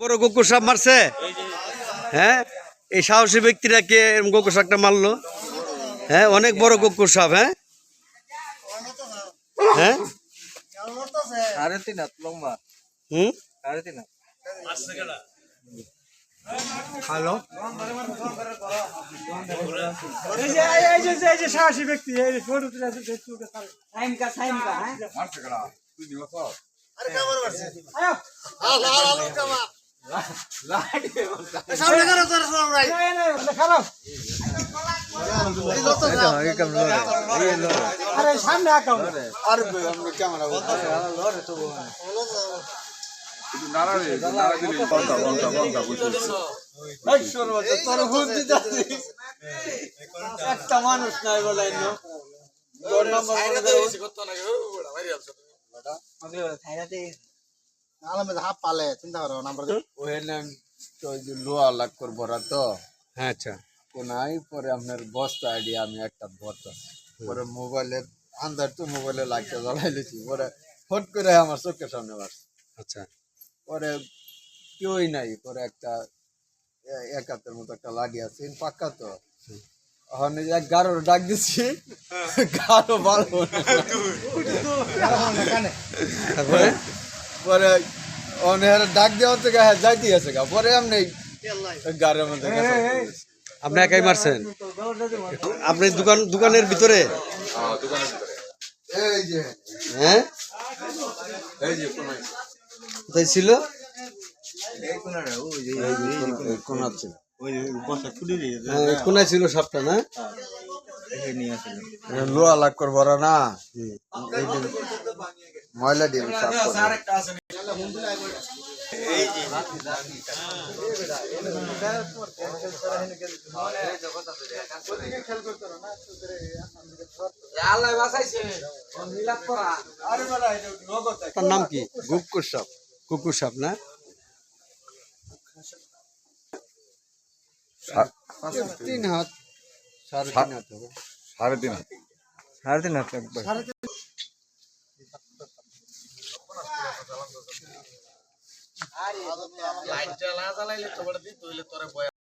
বড় গোকুর সাপ মারছে? হ্যাঁ? এই সাহসী ব্যক্তিরা কে গোকুর সাপটা মারলো। হ্যাঁ অনেক বড় গোকুর সাপ হ্যাঁ? হ্যাঁ? সাড়ে তিন হাত লম্বা। হুম? সাড়ে তিন হাত। হ্যালো? এই যে এই যে এই যে সাহসী ব্যক্তি সামনে আকাও একটা মানুষ নাই বলে নাম্বার আলমে হাফ পালে চিন্তা করো নাম্বার ওখানে তো লোহা লাগ করব তো। হ্যাঁ আচ্ছা। কোনাই পরে আপনার বস্তা আইডি আমি একটা ভরতা পরে মোবাইলে আন্দার তো মোবাইলে লাগতে জ্বালাই লিছি পরে ফট করে আমার চোখের সামনে আচ্ছা। পরে কেউই নাই পরে একটা এক হাতের মতো একটা লাঠি আছে পাক্কা তো। যে এক গারোর ডাক দিচ্ছি গারো ভালো তারপরে? পরে অনেক ডাক দেওয়ার থেকে হ্যাঁ যাইতে আছে গা। পরে এমনি গারের মধ্যে আপনি একাই মারছেন? আপনি দোকান দোকানের ভিতরে? এই হ্যাঁ? এই যে কোনায়। কোথায় ছিল? এই কোনা ছিল হ্যাঁ, কোনায়। ছিল সাপটা না? লোহা লাগ করব না। ময়লা দিয়ে সাফ তার নাম কি? গুপকুর সাপ। কুকুর সাপ না? তিন হাত। সাড়ে তিন হাত হবে। সাড়ে তিন হাত। একবার লাইট জ্বালা জ্বালাইলে তো দিই হইলে তোরে